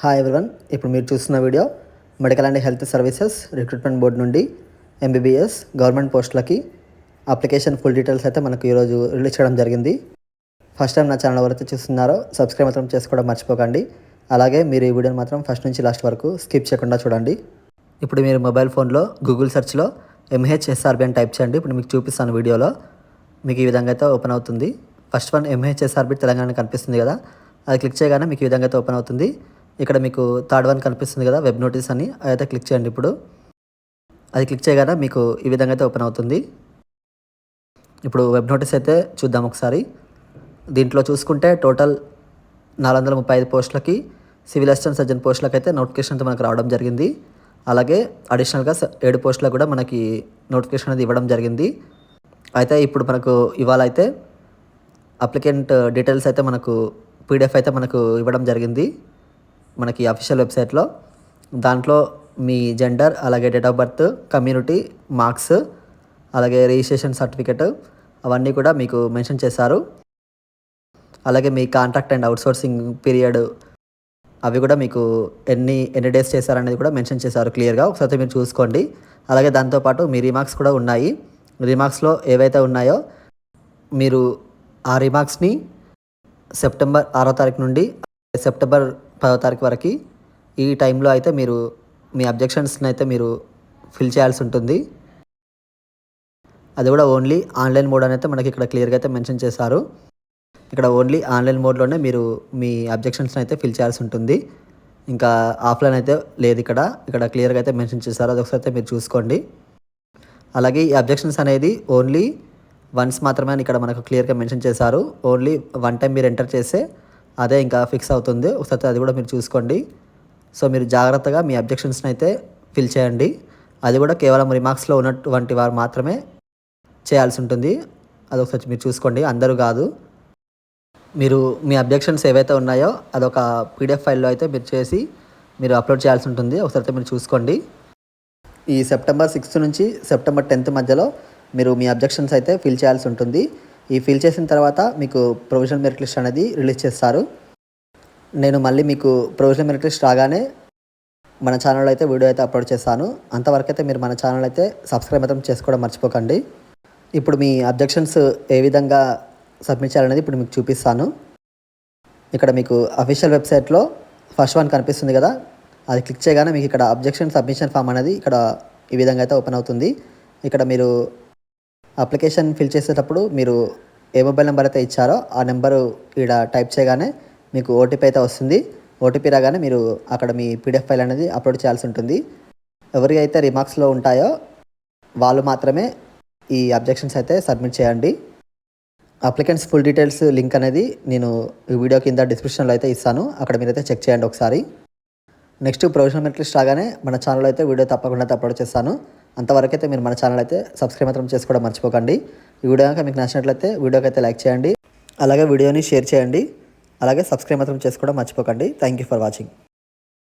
Hi everyone ఇప్పుడు మీరు చూస్తున్న video medical and health services recruitment board నుండి ఎంబీబీఎస్ గవర్నమెంట్ పోస్టులకి అప్లికేషన్ ఫుల్ డీటెయిల్స్ అయితే మనకు ఈరోజు రిలీజ్ చేయడం జరిగింది. ఫస్ట్ టైం నా ఛానల్ ఎవరైతే చూస్తున్నారో సబ్స్క్రైబ్ మాత్రం చేసుకోవడం మర్చిపోకండి. అలాగే మీరు ఈ వీడియోని మాత్రం ఫస్ట్ నుంచి లాస్ట్ వరకు స్కిప్ చేయకుండా చూడండి. ఇప్పుడు మీరు మొబైల్ ఫోన్లో గూగుల్ సెర్చ్లో ఎంహెచ్ఎస్ఆర్బి అని టైప్ చేయండి. ఇప్పుడు మీకు చూపిస్తాను వీడియోలో. మీకు ఈ విధంగా అయితే ఓపెన్ అవుతుంది. ఫస్ట్ వన్ ఎంహెచ్ఎస్ఆర్బి తెలంగాణ కనిపిస్తుంది కదా. అది క్లిక్ చేయగానే మీకు ఈ విధంగా అయితే ఓపెన్ అవుతుంది. ఇక్కడ మీకు థర్డ్ వన్ కనిపిస్తుంది కదా వెబ్ నోటీస్ అని. అయితే క్లిక్ చేయండి ఇప్పుడు. అది క్లిక్ చేయగానే మీకు ఈ విధంగా అయితే ఓపెన్ అవుతుంది. ఇప్పుడు వెబ్ నోటీస్ అయితే చూద్దాం ఒకసారి. దీంట్లో చూసుకుంటే టోటల్ నాలుగు వందల ముప్పై ఐదు పోస్టులకి సివిల్ అసిస్టెంట్ సర్జన్ పోస్టులకు అయితే నోటిఫికేషన్ అయితే మనకు రావడం జరిగింది. అలాగే అడిషనల్గా ఏడు పోస్టులకు కూడా మనకి నోటిఫికేషన్ అనేది ఇవ్వడం జరిగింది. అయితే ఇప్పుడు మనకు ఇవాళ అయితే అప్లికెంట్ డీటెయిల్స్ అయితే మనకు పీడిఎఫ్ అయితే మనకు ఇవ్వడం జరిగింది. మనకి అఫీషియల్ వెబ్సైట్లో దాంట్లో మీ జెండర్ అలాగే date of birth community marks అలాగే రిజిస్ట్రేషన్ సర్టిఫికెట్ అవన్నీ కూడా మీకు మెన్షన్ చేశారు. అలాగే మీ కాంట్రాక్ట్ అండ్ అవుట్సోర్సింగ్ పీరియడ్ అవి కూడా మీకు ఎన్ని ఎన్ని డేస్ చేశారనేది కూడా మెన్షన్ చేశారు క్లియర్గా ఒకసారి మీరు చూసుకోండి. అలాగే దాంతోపాటు మీ రిమార్క్స్ కూడా ఉన్నాయి. రిమార్క్స్లో ఏవైతే ఉన్నాయో మీరు ఆ రిమార్క్స్ని సెప్టెంబర్ ఆరో తారీఖు నుండి సెప్టెంబర్ పదో తారీఖు వరకు ఈ టైంలో అయితే మీరు మీ అబ్జెక్షన్స్ని అయితే మీరు ఫిల్ చేయాల్సి ఉంటుంది. అది కూడా ఓన్లీ ఆన్లైన్ మోడ్ అని అయితే మనకి ఇక్కడ క్లియర్గా అయితే మెన్షన్ చేశారు. ఇక్కడ ఓన్లీ ఆన్లైన్ మోడ్లోనే మీరు మీ అబ్జెక్షన్స్ని అయితే ఫిల్ చేయాల్సి ఉంటుంది. ఇంకా ఆఫ్లైన్ అయితే లేదు ఇక్కడ. ఇక్కడ క్లియర్గా అయితే మెన్షన్ చేశారు. అది ఒకసారి అయితే మీరు చూసుకోండి. అలాగే ఈ అబ్జెక్షన్స్ అనేది ఓన్లీ వన్స్ మాత్రమే అని ఇక్కడ మనకు క్లియర్గా మెన్షన్ చేశారు. ఓన్లీ వన్ టైం మీరు ఎంటర్ చేస్తే అదే ఇంకా ఫిక్స్ అవుతుంది. ఒకసారి అది కూడా మీరు చూసుకోండి. సో మీరు జాగ్రత్తగా మీ అబ్జెక్షన్స్ని అయితే ఫిల్ చేయండి. అది కూడా కేవలం రిమార్క్స్లో ఉన్నటువంటి వారు మాత్రమే చేయాల్సి ఉంటుంది. అది ఒకసారి మీరు చూసుకోండి. అందరూ కాదు. మీరు మీ అబ్జెక్షన్స్ ఏవైతే ఉన్నాయో అదొక పీడిఎఫ్ ఫైల్లో అయితే మీరు చేసి మీరు అప్లోడ్ చేయాల్సి ఉంటుంది. ఒకసారి అయితే మీరు చూసుకోండి. ఈ సెప్టెంబర్ సిక్స్త్ నుంచి సెప్టెంబర్ టెన్త్ మధ్యలో మీరు మీ అబ్జెక్షన్స్ అయితే ఫిల్ చేయాల్సి ఉంటుంది. ఈ ఫిల్ చేసిన తర్వాత మీకు ప్రొవిజనల్ మెరిట్ లిస్ట్ అనేది రిలీజ్ చేస్తారు. నేను మళ్ళీ మీకు ప్రొవిజనల్ మెరిట్ లిస్ట్ రాగానే మన ఛానల్ అయితే వీడియో అయితే అప్లోడ్ చేస్తాను. అంతవరకు అయితే మీరు మన ఛానల్ అయితే సబ్స్క్రైబ్ మాత్రం చేసుకోవడం మర్చిపోకండి. ఇప్పుడు మీ అబ్జెక్షన్స్ ఏ విధంగా సబ్మిట్ చేయాలనేది ఇప్పుడు మీకు చూపిస్తాను. ఇక్కడ మీకు అఫీషియల్ వెబ్సైట్లో ఫస్ట్ వన్ కనిపిస్తుంది కదా. అది క్లిక్ చేయగానే మీకు ఇక్కడ అబ్జెక్షన్ సబ్మిషన్ ఫామ్ అనేది ఇక్కడ ఈ విధంగా అయితే ఓపెన్ అవుతుంది. ఇక్కడ మీరు అప్లికేషన్ ఫిల్ చేసేటప్పుడు మీరు ఏ మొబైల్ నెంబర్ అయితే ఇచ్చారో ఆ నెంబరు ఇక్కడ టైప్ చేయగానే మీకు ఓటీపీ అయితే వస్తుంది. ఓటీపీ రాగానే మీరు అక్కడ మీ పీడిఎఫ్ ఫైల్ అనేది అప్లోడ్ చేయాల్సి ఉంటుంది. ఎవరికి అయితే రిమార్క్స్లో ఉంటాయో వాళ్ళు మాత్రమే ఈ అబ్జెక్షన్స్ అయితే సబ్మిట్ చేయండి. అప్లికెంట్స్ ఫుల్ డీటెయిల్స్ లింక్ అనేది నేను ఈ వీడియో కింద డిస్క్రిప్షన్లో అయితే ఇస్తాను. అక్కడ మీరైతే చెక్ చేయండి ఒకసారి. నెక్స్ట్ ప్రొఫెషనల్ మెరిట్ రాగానే మన ఛానల్ అయితే వీడియో తప్పకుండా అప్లోడ్ చేస్తాను. అంతవరకు అయితే మీరు మన ఛానల్ అయితే సబ్స్క్రైబ్ మాత్రం చేసుకోవడం మర్చిపోకండి. ఈ వీడియో కనుక మీకు నచ్చినట్లయితే వీడియోకి అయితే లైక్ చేయండి. అలాగే వీడియోని షేర్ చేయండి. అలాగే సబ్స్క్రైబ్ మాత్రం చేసుకోవడం మర్చిపోకండి. Thank you for watching